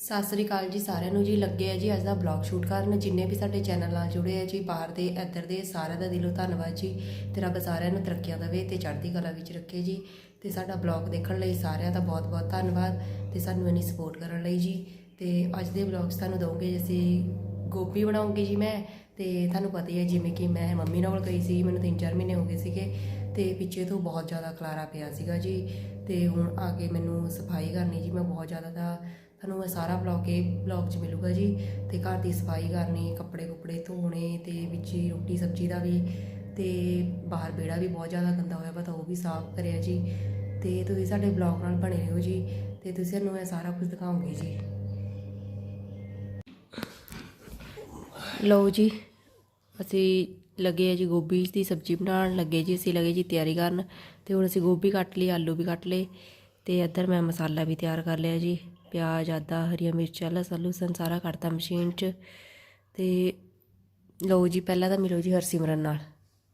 ਸਤਿ ਸ੍ਰੀ ਅਕਾਲ ਜੀ ਸਾਰਿਆਂ ਨੂੰ ਜੀ। ਲੱਗੇ ਆ ਜੀ ਅੱਜ ਦਾ ਬਲੌਗ ਸ਼ੂਟ ਕਰਨ। ਜਿੰਨੇ ਵੀ ਸਾਡੇ ਚੈਨਲ ਨਾਲ ਜੁੜੇ ਆ ਜੀ, ਬਾਹਰ ਦੇ, ਇੱਧਰ ਦੇ, ਸਾਰਿਆਂ ਦਾ ਦਿਲੋਂ ਧੰਨਵਾਦ ਜੀ। ਤੇ ਰੱਬ ਸਾਰਿਆਂ ਨੂੰ ਤਰੱਕੀਆਂ ਦੇਵੇ ਤੇ ਚੜ੍ਹਦੀ ਕਲਾ ਵਿੱਚ ਰੱਖੇ ਜੀ। ਤੇ ਸਾਡਾ ਬਲੌਗ ਦੇਖਣ ਲਈ ਸਾਰਿਆਂ ਦਾ ਬਹੁਤ-ਬਹੁਤ ਧੰਨਵਾਦ ਤੇ ਸਾਨੂੰ ਇੰਨੀ ਸਪੋਰਟ ਕਰਨ ਲਈ ਜੀ। ਤੇ ਅੱਜ ਦੇ ਬਲੌਗ ਤੁਹਾਨੂੰ ਦਵਾਂਗੇ ਅਸੀਂ ਗੋਭੀ ਬਣਾਉਂਗੇ ਜੀ ਮੈਂ। ਤੇ ਤੁਹਾਨੂੰ ਪਤਾ ਹੀ ਹੈ ਜਿਵੇਂ ਕਿ ਮੈਂ ਮੰਮੀ ਨਾਲ ਗਈ ਸੀ, ਮੈਨੂੰ 3-4 ਮਹੀਨੇ ਹੋ ਗਏ ਸੀਗੇ। ਤੇ ਪਿੱਛੇ ਤੋਂ ਬਹੁਤ ਜ਼ਿਆਦਾ ਖਲਾਰਾ ਪਿਆ ਸੀਗਾ ਜੀ। ਤੇ ਹੁਣ ਆ ਕੇ ਮੈਨੂੰ ਸਫ਼ਾਈ ਕਰਨੀ ਜੀ, ਮੈਂ ਬਹੁਤ ਜ਼ਿਆਦਾ ਤਾਂ ਤੁਹਾਨੂੰ ਇਹ ਸਾਰਾ ਬਲੌਗ ਇਹ ਬਲੌਗ 'ਚ ਮਿਲੂਗਾ ਜੀ ਤੇ ਘਰ ਦੀ ਸਫ਼ਾਈ ਕਰਨੀ, ਕੱਪੜੇ ਕੁਪੜੇ ਧੋਣੇ ਤੇ ਵਿੱਚ ਹੀ ਰੋਟੀ ਸਬਜ਼ੀ ਦਾ ਵੀ ਤੇ ਬਾਹਰ ਬੇੜਾ ਵੀ ਬਹੁਤ ਜ਼ਿਆਦਾ ਗੰਦਾ ਹੋਇਆ ਵਾ ਤਾਂ ਉਹ ਵੀ ਸਾਫ਼ ਕਰਿਆ ਜੀ ਤੇ ਤੁਸੀਂ ਸਾਡੇ ਬਲੌਗ ਨਾਲ ਬਣੇ ਰਹੋ ਜੀ ਤੇ ਤੁਸੀਂ ਸਾਨੂੰ ਇਹ ਸਾਰਾ ਕੁਝ ਦਿਖਾਉਂਗੀ ਜੀ। ਲਓ ਜੀ, ਅਸੀਂ ਲੱਗੇ ਆ ਜੀ ਗੋਭੀ ਦੀ ਸਬਜ਼ੀ ਬਣਾਉਣ, ਲੱਗੇ ਜੀ ਅਸੀਂ ਲੱਗੇ ਜੀ ਤਿਆਰੀ ਕਰਨ ਤੇ ਹੁਣ ਅਸੀਂ ਗੋਭੀ ਕੱਟ ਲਈ, ਆਲੂ ਵੀ ਕੱਟ ਲਏ ਤੇ ਇੱਧਰ ਮੈਂ ਮਸਾਲਾ ਵੀ ਤਿਆਰ ਕਰ ਲਿਆ ਜੀ। ਪਿਆਜ਼ ਆਦਾ ਹਰੀਆਂ ਮਿਰਚਾਂ ਲਸਣ ਲੂਸਣ ਸਾਰਾ ਕੱਟਤਾ ਮਸ਼ੀਨ 'ਚ ਤੇ ਲਓ ਜੀ ਪਹਿਲਾਂ ਤਾਂ ਮਿਲੋ ਜੀ ਹਰਸਿਮਰਨ ਨਾਲ।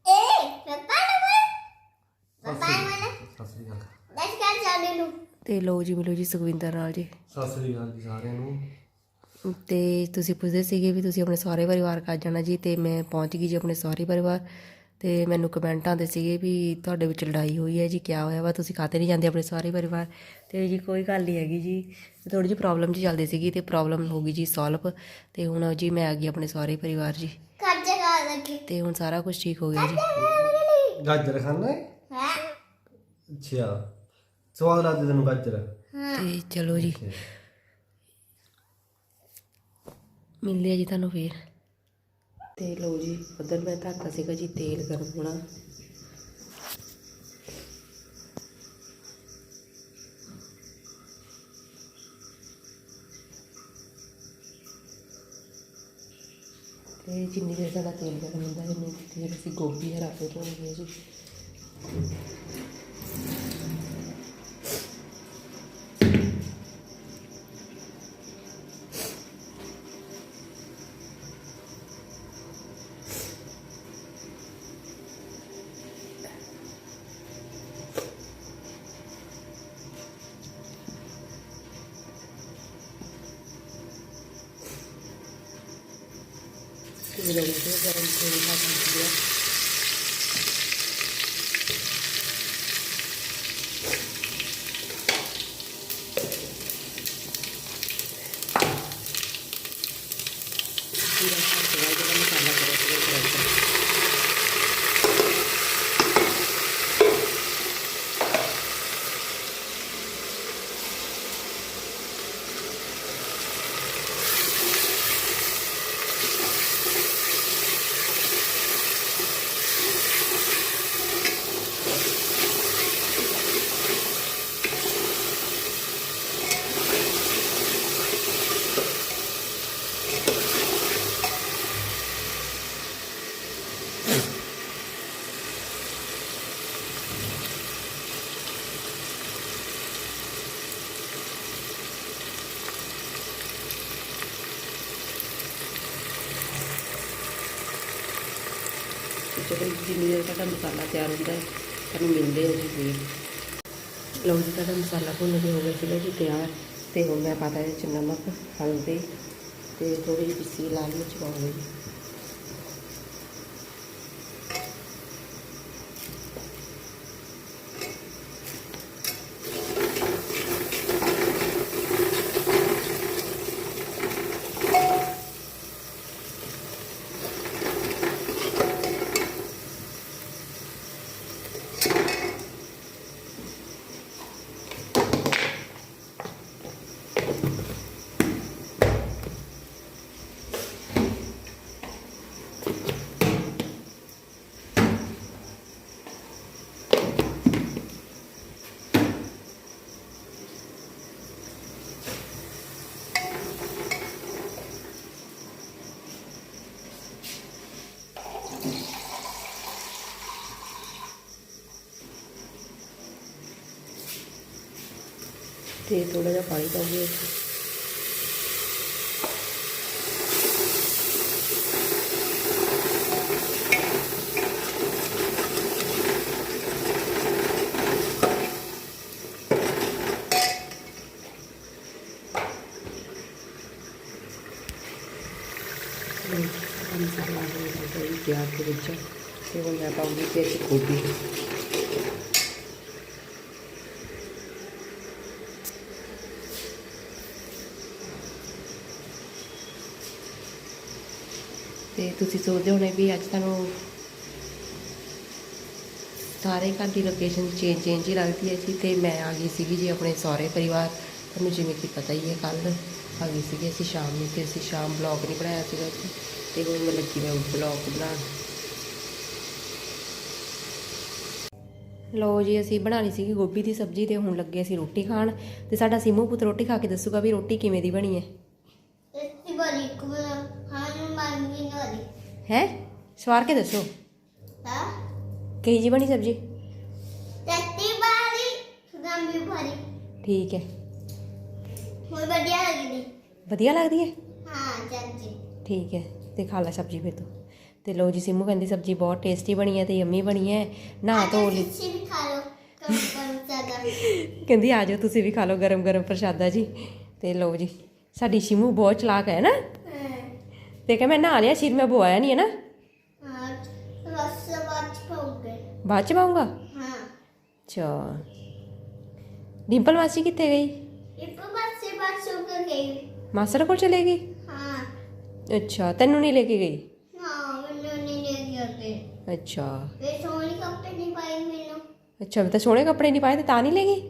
ਏ ਪਪਾ ਨੂੰ ਪਪਾ ਨੂੰ ਸਤਿ ਸ੍ਰੀ ਅਕਾਲ। ਦੱਸ ਕਰ ਚਾਲੇ ਨੂੰ। ਤੇ ਲਓ ਜੀ ਮਿਲੋ ਜੀ ਸੁਖਵਿੰਦਰ ਨਾਲ ਜੀ। ਸਤਿ ਸ੍ਰੀ ਅਕਾਲ ਜੀ ਸਾਰਿਆਂ ਨੂੰ। ਤੇ ਤੁਸੀਂ ਪੁੱਛਦੇ ਸੀਗੇ ਵੀ ਤੁਸੀਂ ਆਪਣੇ ਸਹੁਰੇ ਪਰਿਵਾਰ ਘਰ ਜਾਣਾ ਜੀ ਤੇ ਮੈਂ ਪਹੁੰਚ ਗਈ ਜੀ ਆਪਣੇ ਸਹੁਰੇ ਪਰਿਵਾਰ। ਤੇ ਮੈਨੂੰ ਕਮੈਂਟ ਆਉਂਦੇ ਸੀਗੇ ਵੀ ਤੁਹਾਡੇ ਵਿੱਚ ਲੜਾਈ ਹੋਈ ਹੈ ਜੀ ਕਿਆ ਹੋਇਆ ਵਾ? ਤੁਸੀਂ ਖਾਤੇ ਨਹੀਂ ਜਾਂਦੇ ਆਪਣੇ ਸਹੁਰੇ ਪਰਿਵਾਰ। ਤੇ ਜੀ ਕੋਈ ਗੱਲ ਨਹੀਂ ਹੈਗੀ ਜੀ। ਥੋੜੀ ਜਿਹੀ ਪ੍ਰੋਬਲਮ ਜੀ ਚੱਲਦੀ ਸੀਗੀ ਤੇ ਪ੍ਰੋਬਲਮ ਹੋ ਗਈ ਜੀ ਸੋਲਵ ਤੇ ਹੁਣ ਜੀ ਮੈਂ ਆ ਗਈ ਆਪਣੇ ਸਹੁਰੇ ਪਰਿਵਾਰ ਜੀ। ਖਰਚੇ ਕਰ ਲੱਗੇ। ਤੇ ਹੁਣ ਸਾਰਾ ਕੁਝ ਠੀਕ ਹੋ ਗਿਆ ਜੀ। ਗਾਜਰ ਖਾਣਾ ਹੈ ਹਾਂ? ਅੱਛਾ। ਸਵਾਦ ਲੱਗਦਾ ਤੈਨੂੰ ਗਾਜਰ? ਤੇ ਚਲੋ ਜੀ। ਮਿਲਦੇ ਆ ਜੀ ਤੁਹਾਨੂੰ ਫੇਰ। ਤੇ ਲਓ ਜੀ, ਉਧਰ ਮੈਂ ਧਰਤਾ ਸੀਗਾ ਜੀ, ਤੇਲ ਗਰਮ ਹੋਣਾ। ਤੇ ਜਿੰਨੀ ਦੇਰ ਸਾਡਾ ਤੇਲ ਗਰਮ ਹੁੰਦਾ ਹੈ ਦੇਰ ਅਸੀਂ ਗੋਭੀ ਹਰਾ ਕੇ ਧੋਣੀ ਹੈ ਜੀ। ਤੇ ਲਓ ਜੀ ਗਰਮ ਤੇਲ ਪਾ ਦਿੰਦੀ ਹਾਂ ਪੂਰਾ ਸਾਰਾ ਜਿਹੜਾ ਜਿਹੜਾ ਮਸਾਲਾ ਕਰਿਆ ਸੀਗਾ ਗਰਮ ਜਦੋਂ ਜਿੰਨੀ ਦੇਰ ਤੱਕ ਮਸਾਲਾ ਤਿਆਰ ਹੁੰਦਾ ਹੈ ਤੁਹਾਨੂੰ ਮਿਲਦੇ ਹੋ ਜੀ ਫੇਰ। ਲਓ ਜੀ, ਸਾਡਾ ਮਸਾਲਾ ਭੁੰਨ ਕੇ ਹੋ ਗਿਆ ਸੀਗਾ ਜੀ ਤਿਆਰ, ਤੇ ਹੁਣ ਮੈਂ ਪਾਤਾ ਇਹਦੇ ਚ ਨਮਕ, ਹਲਦੀ ਤੇ ਥੋੜੀ ਜਿਹੀ ਪਿੱਸੀ ਲਾਲ ਮਿਰਚ ਪਾਉਂਗੀ ਤੇ ਥੋੜਾ ਜਿਹਾ ਪਾਣੀ ਪਾਉਂਗੇ ਅਸੀਂ ਪਿਆਰ ਦੇ ਵਿੱਚ ਤੇ ਹੁਣ ਮੈਂ ਪਾਉਂਗੀ ਤੇ ਗੋਭੀ ਤੇ ਤੁਸੀਂ ਸੋਚਦੇ ਹੋਣੇ ਵੀ ਅੱਜ ਤੁਹਾਨੂੰ ਸਾਰੇ ਘਰ ਦੀ ਲੋਕੇਸ਼ਨ ਚੇਂਜ ਚੇਂਜ ਹੀ ਲੱਗਦੀ ਹੈ ਜੀ ਤੇ ਮੈਂ ਆ ਗਈ ਸੀਗੀ ਜੀ ਆਪਣੇ ਸਹੁਰੇ ਪਰਿਵਾਰ। ਤੁਹਾਨੂੰ ਜਿਵੇਂ ਕਿ ਪਤਾ ਹੀ ਹੈ ਕੱਲ ਆ ਗਈ ਸੀਗੀ ਅਸੀਂ ਸ਼ਾਮ ਨੂੰ ਤੇ ਅਸੀਂ ਸ਼ਾਮ ਬਲੌਗ ਨਹੀਂ ਬਣਾਇਆ ਸੀਗਾ ਜੀ ਤੇ ਹੁਣ ਮੈਂ ਲੱਗੀ ਮੈਂ ਬਲੌਗ ਬਣਾਉਣ ਲੋ ਜੀ, ਅਸੀਂ ਬਣਾਣੀ ਸੀਗੀ ਗੋਭੀ ਦੀ ਸਬਜ਼ੀ ਤੇ ਹੁਣ ਲੱਗੇ ਅਸੀਂ ਰੋਟੀ ਖਾਣ ਤੇ ਸਾਡਾ ਸਿਮੂ ਪੁੱਤ ਰੋਟੀ ਖਾ ਕੇ ਦੱਸੂਗਾ ਵੀ ਰੋਟੀ ਕਿਵੇਂ ਦੀ ਬਣੀ ਹੈ। ਇੱਥੇ ਬੜੀ ਕੁਲ ਹੈ? ਸਵਾਰ ਕੇ ਦੱਸੋ। ਹਾਂ। ਕਹੀ ਜੀ ਬਣੀ ਸਬਜ਼ੀ? ਤੱਤੀ ਬਾਰੀ ਗੰਬੀ ਭਰੀ ਠੀਕ ਹੈ। ਹੁਣ ਵਧੀਆ ਲੱਗਦੀ। ਵਧੀਆ ਲੱਗਦੀ ਹੈ? ਹਾਂ ਚਾਚੀ। ਠੀਕ ਹੈ ਤੇ ਖਾ ਲੈ ਸਬਜ਼ੀ ਫਿਰ ਤੂੰ। ਤੇ ਲੋ ਜੀ ਸਿੰਮੂ ਕਹਿੰਦੀ ਸਬਜ਼ੀ ਬਹੁਤ ਟੇਸਟੀ ਬਣੀ ਹੈ ਤੇ ਯੰਮੀ ਬਣੀ ਹੈ। ਨਾ ਧੋ ਲਈ। ਤੁਸੀਂ ਵੀ ਖਾ ਲਓ ਕਹਿੰਦੀ ਆ ਜਾਓ ਤੁਸੀਂ ਵੀ ਖਾ ਲਓ ਗਰਮ ਗਰਮ ਪ੍ਰਸ਼ਾਦਾ ਜੀ। ਤੇ ਲੋ ਜੀ ਸਾਡੀ ਸ਼ਿਮੂ ਬਹੁਤ ਚਲਾਕ ਹੈ ਨਾ। ਹਾਂ ਤੇ ਕਹ ਮੈਂ ਨਹਾ ਲਿਆ ਸਿਰ ਮੈਂ ਬੋਇਆ ਨਹੀਂ ਹੈ ਨਾ ਹਾਂ ਰਸ ਵਾਚ ਪਾਉਗੇ ਬਾਅਦ ਚ ਪਾਉਂਗਾ ਹਾਂ ਅੱਛਾ ਡਿੰਪਲ ਮਾਸੀ ਕਿੱਥੇ ਗਈ ਇੱਕ ਪਾਸੇ ਪਾਸੋਂ ਕੇ ਗਈ ਮਾਸੜ ਕੋਲ ਚਲੇ ਗਈ ਹਾਂ ਅੱਛਾ ਤੈਨੂੰ ਨਹੀਂ ਲੈ ਕੇ ਗਈ ਹਾਂ ਮੈਨੂੰ ਨਹੀਂ ਲੈ ਗਿਆ ਕੇ ਅੱਛਾ ਵੇ ਸੋਹਣੀ ਕੱਪੜੇ ਨਹੀਂ ਪਾਏ ਮੈਨੂੰ ਅੱਛਾ ਵੀ ਤਾਂ ਸੋਹਣੇ ਕੱਪੜੇ ਨਹੀਂ ਪਾਏ ਤੇ ਤਾਂ ਨਹੀਂ ਲੈ ਗਈ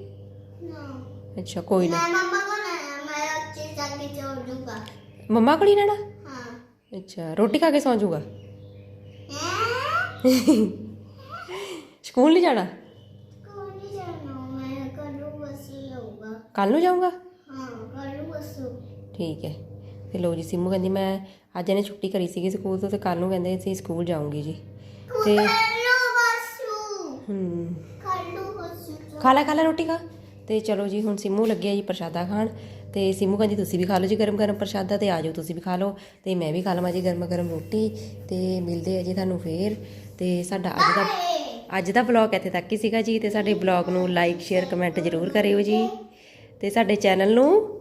ਨਾ ਅੱਛਾ ਕੋਈ ਨਾ ਮੈਂ ਮਮਾ ਕੋ ਨਾ ਮੈਂ ਅੱਛੇ ਜਾ ਕੇ छोड़ दूंगा ਮੰਮਾ ਕੋਲ ਹੀ ਰਹਿਣਾ हाँ ਅੱਛਾ ਰੋਟੀ ਖਾ ਕੇ ਸੌਂ ਜਾਊਗਾ? ਸਕੂਲ ਨਹੀਂ ਜਾਣਾ? ਕੋਈ ਜਾਣਾ ਮੈਂ ਕੱਲੂ ਬਸ ਲਊਗਾ ਕੱਲ ਨੂੰ ਜਾਊਗਾ? ਹਾਂ ਕੱਲੂ ਬਸ। ਠੀਕ ਹੈ। ਤੇ ਲੋ ਜੀ ਸਿੰਮੂ ਕਹਿੰਦੀ ਮੈਂ ਅੱਜ ਇਹਨੇ ਛੁੱਟੀ ਕਰੀ ਸੀਗੀ ਸਕੂਲ ਤੋਂ ਤੇ ਕੱਲ ਨੂੰ ਕਹਿੰਦੇ ਸੀ ਸਕੂਲ ਜਾਊਂਗੀ ਜੀ। ਤੇ ਕੱਲੂ ਬਸ। ਹੂੰ। ਕੱਲੂ ਬਸ। ਖਾ ਲੈ ਖਾ ਲੈ ਰੋਟੀ ਖਾ। ਤੇ ਚਲੋ ਜੀ ਹੁਣ ਸਿੰਮੂ ਲੱਗਿਆ ਜੀ ਪ੍ਰਸ਼ਾਦਾ ਖਾਣ ਤੇ ਸਿੰਮੂ ਕਹਿੰਦੀ ਤੁਸੀਂ ਵੀ ਖਾ ਲਓ ਜੀ ਗਰਮ ਗਰਮ ਪ੍ਰਸ਼ਾਦਾ ਤੇ ਆ ਜਾਓ ਤੁਸੀਂ ਵੀ ਖਾ ਲਓ। ਤੇ ਮੈਂ ਵੀ ਖਾ ਲਵਾਂ ਜੀ ਗਰਮ ਗਰਮ ਰੋਟੀ ਤੇ ਮਿਲਦੇ ਆ ਜੀ ਤੁਹਾਨੂੰ ਫੇਰ। ਤੇ ਸਾਡਾ ਅੱਜ ਦਾ ਅੱਜ ਦਾ ਬਲੌਗ ਇੱਥੇ ਤੱਕ ਹੀ ਸੀਗਾ ਜੀ। ਤੇ ਸਾਡੇ ਬਲੌਗ ਨੂੰ ਲਾਈਕ ਸ਼ੇਅਰ ਕਮੈਂਟ ਜ਼ਰੂਰ ਕਰਿਓ ਜੀ। ਤੇ ਸਾਡੇ ਚੈਨਲ ਨੂੰ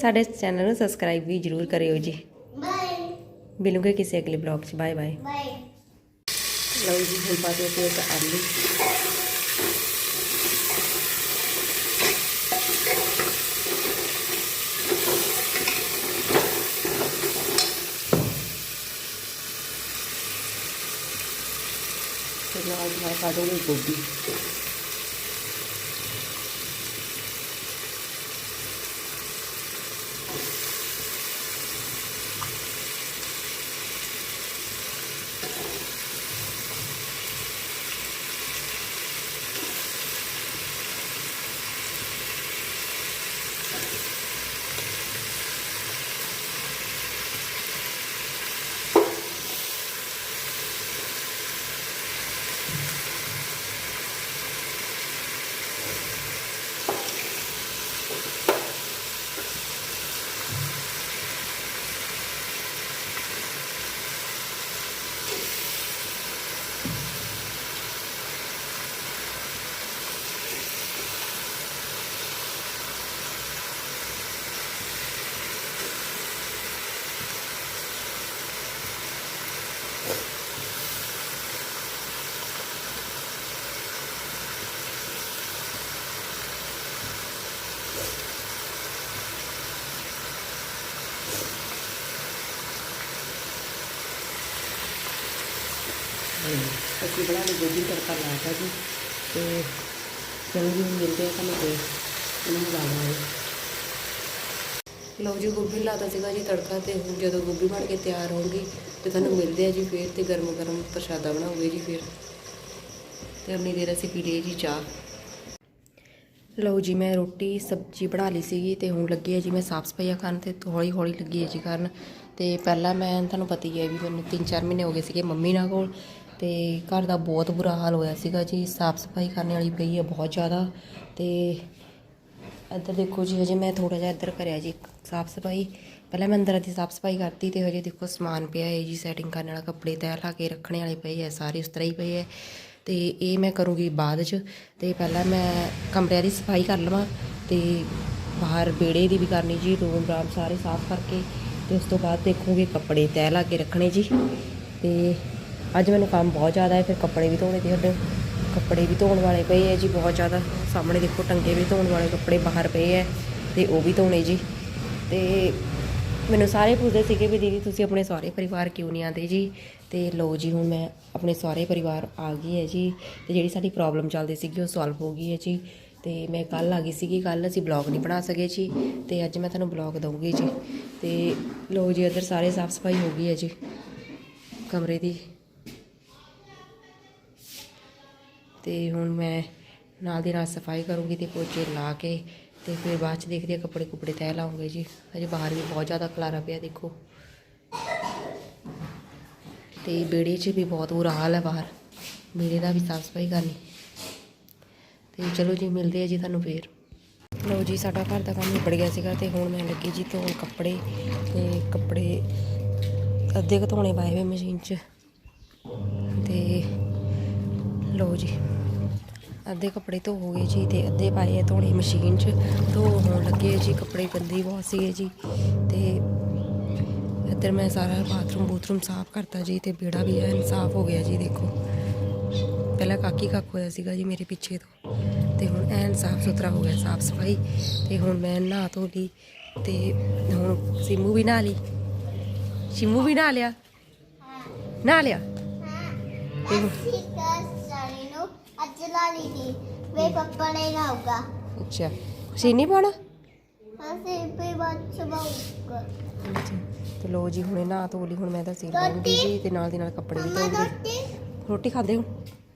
ਸਾਡੇ ਚੈਨਲ ਨੂੰ ਸਬਸਕ੍ਰਾਈਬ ਵੀ ਜ਼ਰੂਰ ਕਰਿਓ ਜੀ। ਬਾਏ ਮਿਲੂਗੇ ਕਿਸੇ ਅਗਲੇ ਬਲੌਗ 'ਚ। ਬਾਏ ਬਾਏ ਬਾਏ ਲਓ ਜੀ ਹੁਣ ਪਾ ਦਿਓ ਤੇ ਆਲੂ। ਤੇ ਨਾਲ ਮੈਂ ਪਾ ਦੂੰਗੀ ਗੋਭੀ ਅਸੀਂ ਬਣਾ ਲਈ, ਗੋਭੀ ਤੜਕਾ ਲਾਤਾ ਜੀ। ਤੇ ਚਲੋ ਮਿਲਦੇ ਆ ਤੁਹਾਨੂੰ ਤੇ ਇਹਨੂੰ ਲਾਣਾ ਹੈ ਲਓ ਜੀ, ਗੋਭੀ ਲਾਤਾ ਸੀਗਾ ਜੀ ਤੜਕਾ ਤੇ। ਹੁਣ ਜਦੋਂ ਗੋਭੀ ਬਣ ਕੇ ਤਿਆਰ ਹੋਊਗੀ ਤੇ ਤੁਹਾਨੂੰ ਮਿਲਦੇ ਆ ਜੀ ਫੇਰ ਤੇ ਗਰਮ ਗਰਮ ਪ੍ਰਸ਼ਾਦਾ ਬਣਾਉਗੇ ਜੀ ਫੇਰ। ਤੇ ਉਨੀ ਦੇਰ ਅਸੀਂ ਪੀ ਲਈਏ ਜੀ ਚਾਹ। ਲਓ ਜੀ, ਮੈਂ ਰੋਟੀ, ਸਬਜ਼ੀ ਬਣਾ ਲਈ ਸੀਗੀ ਤੇ ਹੁਣ ਲੱਗੀ ਹੈ ਜੀ ਮੈਂ ਸਾਫ਼ ਸਫਾਈਆਂ ਕਰਨ ਤੇ ਹੌਲੀ ਹੌਲੀ ਲੱਗੀ ਹੈ ਜੀ ਕਰਨ। ਤੇ ਪਹਿਲਾਂ ਮੈਂ, ਤੁਹਾਨੂੰ ਪਤਾ ਹੀ ਹੈ ਵੀ ਮੈਨੂੰ 3-4 ਮਹੀਨੇ ਹੋ ਗਏ ਸੀਗੇ ਮੰਮੀ ਨਾਲ ਕੋਲ। ਅਤੇ ਘਰ ਦਾ ਬਹੁਤ ਬੁਰਾ ਹਾਲ ਹੋਇਆ ਸੀਗਾ ਜੀ। ਸਾਫ਼ ਸਫ਼ਾਈ ਕਰਨ ਵਾਲੀ ਪਈ ਹੈ ਬਹੁਤ ਜ਼ਿਆਦਾ ਅਤੇ ਇੱਧਰ ਦੇਖੋ ਜੀ, ਹਜੇ ਮੈਂ ਥੋੜ੍ਹਾ ਜਿਹਾ ਇੱਧਰ ਕਰਿਆ ਜੀ ਸਾਫ਼ ਸਫ਼ਾਈ। ਪਹਿਲਾਂ ਮੈਂ ਅੰਦਰ ਦੀ ਸਾਫ਼ ਸਫ਼ਾਈ ਕਰਤੀ ਤੇ ਹਜੇ ਦੇਖੋ ਸਮਾਨ ਪਿਆ ਹੈ ਜੀ ਸੈਟਿੰਗ ਕਰਨ ਵਾਲਾ, ਕੱਪੜੇ ਤੈਅ ਲਾ ਕੇ ਰੱਖਣੇ ਵਾਲੇ ਪਏ ਹੈ ਸਾਰੇ ਉਸ ਤਰ੍ਹਾਂ ਹੀ ਪਏ ਹੈ ਤੇ ਇਹ ਮੈਂ ਕਰੂੰਗੀ ਬਾਅਦ 'ਚ ਤੇ ਪਹਿਲਾਂ ਮੈਂ ਕਮਰਿਆਂ ਦੀ ਸਫ਼ਾਈ ਕਰ ਲਵਾਂ ਤੇ ਬਾਹਰ ਵਿਹੜੇ ਦੀ ਵੀ ਕਰਨੀ ਜੀ ਰੂਮ ਰਾਮ ਸਾਰੇ ਸਾਫ਼ ਕਰਕੇ ਤੇ ਉਸ ਤੋਂ ਬਾਅਦ ਦੇਖੂਗੀ ਕੱਪੜੇ ਤੈਅ ਲਾ ਕੇ ਰੱਖਣੇ ਜੀ। ਤੇ ਅੱਜ ਮੈਨੂੰ ਕੰਮ ਬਹੁਤ ਜ਼ਿਆਦਾ ਹੈ, ਫਿਰ ਕੱਪੜੇ ਵੀ ਧੋਣੇ ਤੇ ਸਾਡੇ। ਕੱਪੜੇ ਵੀ ਧੋਣ ਵਾਲੇ ਪਏ ਹੈ ਜੀ, ਬਹੁਤ ਜ਼ਿਆਦਾ। ਸਾਹਮਣੇ ਦੇਖੋ ਟੰਗੇ ਵੀ ਧੋਣ ਵਾਲੇ, ਕੱਪੜੇ ਬਾਹਰ ਪਏ ਹੈ ਤੇ ਉਹ ਵੀ ਧੋਣੇ ਜੀ। ਤੇ ਮੈਨੂੰ ਸਾਰੇ ਪੁੱਛਦੇ ਸੀਗੇ ਵੀ ਦੀਦੀ, ਤੁਸੀਂ ਆਪਣੇ ਸਹੁਰੇ ਪਰਿਵਾਰ ਕਿਉਂ ਨਹੀਂ ਆਉਂਦੇ ਜੀ? ਤੇ ਲੋ ਜੀ, ਹੁਣ ਮੈਂ ਆਪਣੇ ਸਹੁਰੇ ਪਰਿਵਾਰ ਆ ਗਈ ਹੈ ਜੀ ਤੇ ਜਿਹੜੀ ਸਾਡੀ ਪ੍ਰੋਬਲਮ ਚੱਲਦੀ ਸੀਗੀ ਉਹ ਸੋਲਵ ਹੋ ਗਈ ਹੈ ਜੀ। ਤੇ ਮੈਂ ਕੱਲ ਆ ਗਈ ਸੀਗੀ ਕੱਲ ਅਸੀਂ ਬਲੌਗ ਨਹੀਂ ਬਣਾ ਸਕੇ ਜੀ। ਤੇ ਅੱਜ ਮੈਂ ਤੁਹਾਨੂੰ ਬਲੌਗ ਦਊਂਗੀ ਜੀ। ਤੇ ਲੋ ਜੀ, ਇੱਧਰ ਸਾਰੇ ਸਾਫ਼ ਸਫ਼ਾਈ ਹੋ ਗਈ ਹੈ ਜੀ। ਕਮਰੇ ਦੀ। ਅਤੇ ਹੁਣ ਮੈਂ ਨਾਲ ਦੀ ਨਾਲ ਸਫ਼ਾਈ ਕਰੂੰਗੀ ਤੇ ਪੋਚੇ ਲਾ ਕੇ ਅਤੇ ਫਿਰ ਬਾਅਦ ਚ ਦੇਖਦੇ ਹਾਂ ਕੱਪੜੇ ਕੁਪੜੇ ਤੈਅ ਲਾਉਂਗੇ ਜੀ। ਅਜੇ ਬਾਹਰ ਵੀ ਬਹੁਤ ਜ਼ਿਆਦਾ ਖਲਾਰਾ ਪਿਆ ਦੇਖੋ। ਅਤੇ ਬੇੜੇ 'ਚ ਵੀ ਬਹੁਤ ਬੁਰਾ ਹਾਲ ਹੈ ਬਾਹਰ। ਬੇੜੇ ਦਾ ਵੀ ਸਾਫ਼ ਸਫ਼ਾਈ ਕਰਨੀ। ਤੇ ਚਲੋ ਜੀ, ਮਿਲਦੇ ਆ ਜੀ ਤੁਹਾਨੂੰ ਫੇਰ। ਲਓ ਜੀ, ਸਾਡਾ ਘਰ ਦਾ ਕੰਮ ਨਿਬੜ ਗਿਆ ਸੀਗਾ ਤੇ ਹੁਣ ਮੈਂ ਲੱਗੀ ਜੀ ਧੋਣ ਕੱਪੜੇ ਤੇ ਕੱਪੜੇ ਅੱਧੇ ਕੁ ਧੋਣੇ ਪਾਏ ਹੋਏ ਮਸ਼ੀਨ 'ਚ। ਤੇ ਲਓ ਜੀ। ਅੱਧੇ ਕੱਪੜੇ ਧੋ ਹੋ ਗਏ ਜੀ ਤੇ ਅੱਧੇ ਪਾਏ ਆ ਧੋਣੇ ਮਸ਼ੀਨ 'ਚ। ਧੋ ਹੋਣ ਲੱਗੇ ਜੀ ਕੱਪੜੇ ਗੰਦੇ ਬਹੁਤ ਸੀਗੇ ਜੀ। ਤੇ ਇੱਧਰ ਮੈਂ ਸਾਰਾ ਬਾਥਰੂਮ ਬੂਥਰੂਮ ਸਾਫ਼ ਕਰਤਾ ਜੀ ਤੇ ਬੇੜਾ ਵੀ ਐਨ ਸਾਫ਼ ਹੋ ਗਿਆ ਜੀ ਦੇਖੋ। ਪਹਿਲਾਂ ਕਾਕੀ ਕੱਕ ਹੋਇਆ ਸੀਗਾ ਜੀ ਮੇਰੇ ਪਿੱਛੇ ਤੋਂ। ਤੇ ਹੁਣ ਐਨ ਸਾਫ਼ ਸੁਥਰਾ ਹੋ ਗਿਆ ਸਾਫ਼ ਸਫ਼ਾਈ। ਤੇ ਹੁਣ ਮੈਂ ਨਹਾ ਧੋ ਲਈ ਤੇ ਹੁਣ ਸਿਮੂ ਵੀ ਨਹਾ ਲਈ। ਸ਼ਿਮੂ ਵੀ ਨਹਾ ਲਿਆ? ਨਹਾ ਲਿਆ? ਤੇ ਅੱਜ ਲਾ ਲਈ ਦੀ ਵੇ ਪਪਾ ਨੇ ਲਾਉਗਾ ਅੱਛਾ। ਕੁਛ ਨਹੀਂ ਪਾਉਣਾ ਅਸੀਂ ਵੀ ਬਾਤ ਸਬਾਉਗਾ ਅੱਛਾ। ਤੇ ਲੋ ਜੀ ਹੁਣੇ ਨਹਾ ਧੋ ਲਈ ਹੁਣ ਮੈਂ ਤਾਂ ਸਿਰ ਲਾਉਂਗੀ ਜੀ ਤੇ ਨਾਲ ਦੀ ਨਾਲ ਕੱਪੜੇ ਵੀ ਮਮਾ ਧੋਉਂਗੀ ਰੋਟੀ ਰੋਟੀ ਖਾਂਦੇ ਹੁਣ?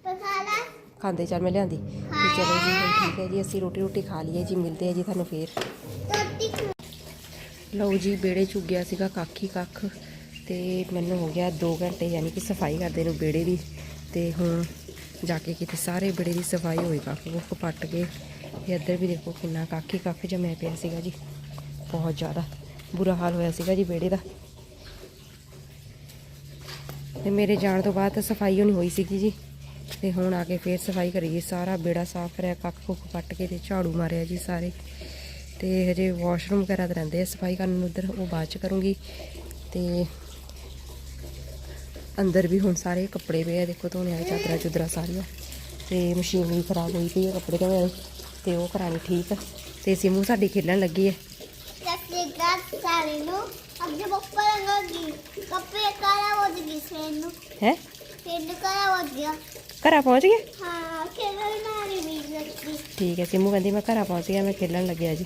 ਪਕਾਲਾ ਖਾਂਦੇ ਚੱਲ ਮੈਂ ਲਿਆਂਦੀ। ਤੇ ਚਲੋ ਜੀ ਹੁਣ ਠੀਕ ਹੈ ਜੀ ਅਸੀਂ ਰੋਟੀ ਰੋਟੀ ਖਾ ਲਈਏ ਜੀ ਮਿਲਦੇ ਆ ਜੀ ਤੁਹਾਨੂੰ ਫੇਰ। ਲਓ ਜੀ ਬੇੜੇ ਚ ਸੀਗਾ ਕਾਖੀ ਕੱਖ ਤੇ ਮੈਨੂੰ ਹੋ ਗਿਆ 2 ਘੰਟੇ ਯਾਨੀ ਕਿ ਸਫ਼ਾਈ ਕਰਦੇ ਨੂੰ ਬੇੜੇ ਦੀ ਤੇ ਹੁਣ ਜਾ ਕੇ ਕਿਤੇ ਸਾਰੇ ਬੇੜੇ ਦੀ ਸਫ਼ਾਈ ਹੋਈ ਕੱਖ ਕੁੱਖ ਪੱਟ ਕੇ ਤੇ ਇੱਧਰ ਵੀ ਦੇਖੋ ਕਿੰਨਾ ਕਾਖੀ ਕੱਖ ਜਮਿਆ ਪਿਆ ਸੀਗਾ ਜੀ। ਬਹੁਤ ਜ਼ਿਆਦਾ ਬੁਰਾ ਹਾਲ ਹੋਇਆ ਸੀਗਾ ਜੀ ਬੇੜੇ ਦਾ। ਤੇ ਮੇਰੇ ਜਾਣ ਤੋਂ ਬਾਅਦ ਤਾਂ ਸਫ਼ਾਈ ਹੋਣੀ ਹੋਈ ਸੀਗੀ ਜੀ। ਤੇ ਹੁਣ ਆ ਕੇ ਫੇਰ ਸਫ਼ਾਈ ਕਰੀਏ ਸਾਰਾ ਬੇੜਾ ਸਾਫ਼ ਕਰਿਆ ਕੱਖ ਕੁੱਖ ਪੱਟ ਕੇ ਤੇ ਝਾੜੂ ਮਾਰਿਆ ਜੀ ਸਾਰੇ। ਤੇ ਹਜੇ ਵਾਸ਼ਰੂਮ ਵਗੈਰਾ ਤਾਂ ਰਹਿੰਦੇ ਆ ਸਫ਼ਾਈ ਕਰਨ ਨੂੰ ਉਧਰ, ਉਹ ਬਾਅਦ ਚ ਕਰੂੰਗੀ। ਤੇ ਅੰਦਰ ਵੀ ਹੁਣ ਸਾਰੇ ਕੱਪੜੇ ਪਏ ਆ ਦੇਖੋ ਧੋਣੇ ਵਾਲੇ ਚਾਦਰਾਂ ਚੁਦਰਾ ਸਾਰੀਆਂ। ਤੇ ਮਸ਼ੀਨ ਵੀ ਖਰਾਬ ਹੋਈ ਪਈ ਹੈ ਕੱਪੜੇ ਧੋਣ ਵਾਲੀ ਤੇ ਉਹ ਕਰਾਣੀ ਠੀਕ ਤੇ ਸਿਮੂ ਸਾਡੀ ਖੇਲਣ ਲੱਗੀ ਹੈ ਹੋ? ਗਿਆ ਘਰਾਂ ਪਹੁੰਚ ਗਏ? ਹਾਂ ਖੇਲਣ ਨਾਲੀ ਵੀ ਲੱਗੀ ਠੀਕ ਹੈ ਸਿਮੂ ਕਹਿੰਦੀ ਮੈਂ ਘਰਾਂ ਪਹੁੰਚ ਗਿਆ ਮੈਂ ਖੇਲਣ ਲੱਗਿਆ ਜੀ।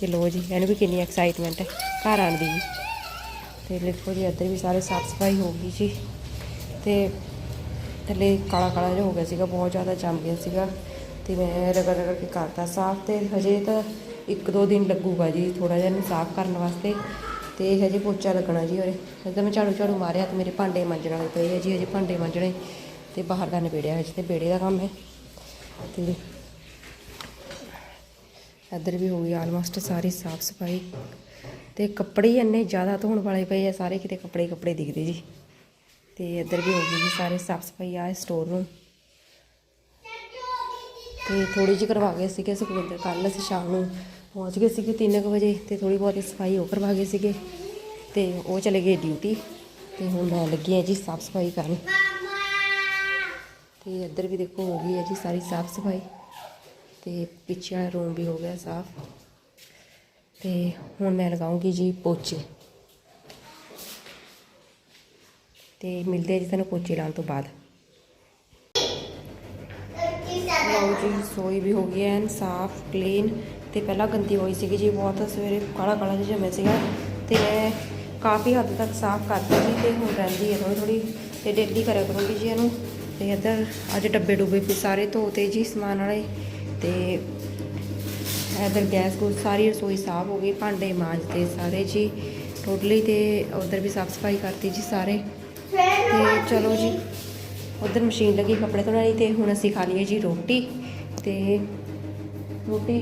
ਤੇ ਲੋ ਜੀ ਇਹਨੂੰ ਵੀ ਕਿੰਨੀ ਐਕਸਾਈਟਮੈਂਟ ਹੈ ਘਰ ਆਉਣ ਦੀ ਜੀ। ਤੇ ਦੇਖੋ ਜੀ ਇੱਧਰ ਵੀ ਸਾਰੇ ਸਾਫ਼ ਸਫ਼ਾਈ ਹੋ ਗਈ ਜੀ। ਤੇ ਥੱਲੇ ਕਾਲਾ ਕਾਲਾ ਜਿਹਾ ਹੋ ਗਿਆ ਸੀਗਾ, ਬਹੁਤ ਜ਼ਿਆਦਾ ਜੰਮ ਗਿਆ ਸੀਗਾ। ਤੇ ਮੈਂ ਰਗੜ ਰਗੜ ਕੇ ਕਰਤਾ ਸਾਫ਼ ਤੇ ਹਜੇ ਤਾਂ ਇੱਕ ਦੋ ਦਿਨ ਲੱਗੂਗਾ ਜੀ ਥੋੜਾ ਜਿਹਾ ਇਹਨੂੰ ਸਾਫ਼ ਕਰਨ ਵਾਸਤੇ। ਤੇ ਹਜੇ ਪੋਚਾ ਲੱਗਣਾ ਜੀ ਔਰੇ ਇੱਦਾਂ ਮੈਂ ਝਾੜੂ ਝਾੜੂ ਮਾਰਿਆ ਤੇ ਮੇਰੇ ਭਾਂਡੇ ਮਾਂਜਣ ਵਾਲੇ ਪਏ ਆ ਜੀ, ਹਜੇ ਭਾਂਡੇ ਮਾਂਜਣੇ ਤੇ ਬਾਹਰ ਦਾ ਨਿਬੇੜਿਆ ਹਜੇ ਤੇ ਬੇੜੇ ਦਾ ਕੰਮ ਹੈ। ਤੇ ਇੱਧਰ ਵੀ ਹੋ ਗਈ ਆਲਮੋਸਟ ਸਾਰੀ ਸਾਫ਼ ਸਫ਼ਾਈ। ਤੇ ਕੱਪੜੇ ਹੀ ਇੰਨੇ ਜ਼ਿਆਦਾ ਧੋਣ ਵਾਲੇ ਪਏ ਆ, ਸਾਰੇ ਕਿਤੇ ਕੱਪੜੇ ਕੱਪੜੇ ਦਿਖਦੇ ਜੀ। ਤੇ ਇੱਧਰ ਵੀ ਹੋ ਗਈ ਜੀ ਸਾਰੇ ਸਾਫ਼ ਸਫ਼ਾਈ ਆ ਸਟੋਰ ਰੂਮ ਤੇ ਥੋੜੀ ਜਿਹੀ ਕਰਵਾ ਗਏ ਸੀਗੇ ਸੁਖਵਿੰਦਰ ਕੱਲ ਅਸੀਂ ਸ਼ਾਮ ਨੂੰ ਪਹੁੰਚ ਗਏ ਸੀਗੇ 3:00 ਵਜੇ ਤੇ ਥੋੜੀ ਬਹੁਤੀ ਸਫ਼ਾਈ ਉਹ ਕਰਵਾ ਗਏ ਸੀਗੇ। ਤੇ ਉਹ ਚਲੇ ਗਏ ਡਿਊਟੀ ਤੇ ਹੁਣ ਮੈਂ ਲੱਗੀ ਹਾਂ ਜੀ ਸਾਫ਼ ਸਫ਼ਾਈ ਕਰਨ। ਤੇ ਇੱਧਰ ਵੀ ਦੇਖੋ ਹੋ ਗਈ ਹੈ ਜੀ ਸਾਰੀ ਸਾਫ਼ ਸਫ਼ਾਈ। ਤੇ ਪਿੱਛੇ ਵਾਲਾ ਰੂਮ ਵੀ ਹੋ ਗਿਆ ਸਾਫ਼। ਤੇ ਹੁਣ ਮੈਂ ਲਗਾਉਂਗੀ ਜੀ ਪੋਚੇ। ਤੇ ਮਿਲਦੇ ਆ ਜੀ ਤੁਹਾਨੂੰ ਪੋਚੇ ਲਾਉਣ ਤੋਂ ਬਾਅਦ। ਲਓ ਜੀ, ਸੋਈ ਵੀ ਹੋ ਗਈ ਐਨ ਸਾਫ਼ ਕਲੀਨ ਤੇ ਪਹਿਲਾਂ ਗੰਦੀ ਹੋਈ ਸੀਗੀ ਜੀ ਬਹੁਤ, ਸਵੇਰੇ ਕਾਲਾ ਕਾਲਾ ਜਿਹਾ ਜਮਿਆ ਸੀਗਾ। ਤੇ ਮੈਂ ਕਾਫੀ ਹੱਦ ਤੱਕ ਸਾਫ਼ ਕਰਤੀ ਸੀ ਤੇ ਹੁਣ ਰਹਿੰਦੀ ਹੈ ਥੋੜੀ ਥੋੜੀ ਤੇ ਡੇਲੀ ਕਰਿਆ ਕਰੂੰਗੀ ਜੀ ਇਹਨੂੰ। ਤੇ ਇੱਧਰ ਅੱਜ ਡੱਬੇ ਡੁੱਬੇ ਵੀ ਸਾਰੇ ਧੋਤੇ ਜੀ ਸਮਾਨ ਵਾਲੇ। ਤੇ ਇੱਧਰ ਗੈਸ ਗੂਸ ਸਾਰੀ ਰਸੋਈ ਸਾਫ਼ ਹੋ ਗਈ, ਭਾਂਡੇ ਮਾਂਜਦੇ ਸਾਰੇ ਜੀ, ਟੋਟਲੀ ਤੇ ਉਧਰ ਵੀ ਸਾਫ਼ ਸਫ਼ਾਈ ਕਰਤੀ ਜੀ ਸਾਰੇ। ਤੇ ਚਲੋ ਜੀ, ਉਧਰ ਮਸ਼ੀਨ ਲੱਗੀ ਕੱਪੜੇ ਧੋਣ ਵਾਲੀ ਤੇ ਹੁਣ ਅਸੀਂ ਖਾ ਲਈਏ ਜੀ ਰੋਟੀ ਤੇ ਰੋਟੀ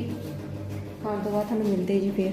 ਖਾਣ ਤੋਂ ਬਾਅਦ ਤੁਹਾਨੂੰ ਮਿਲਦੇ ਜੀ ਫੇਰ।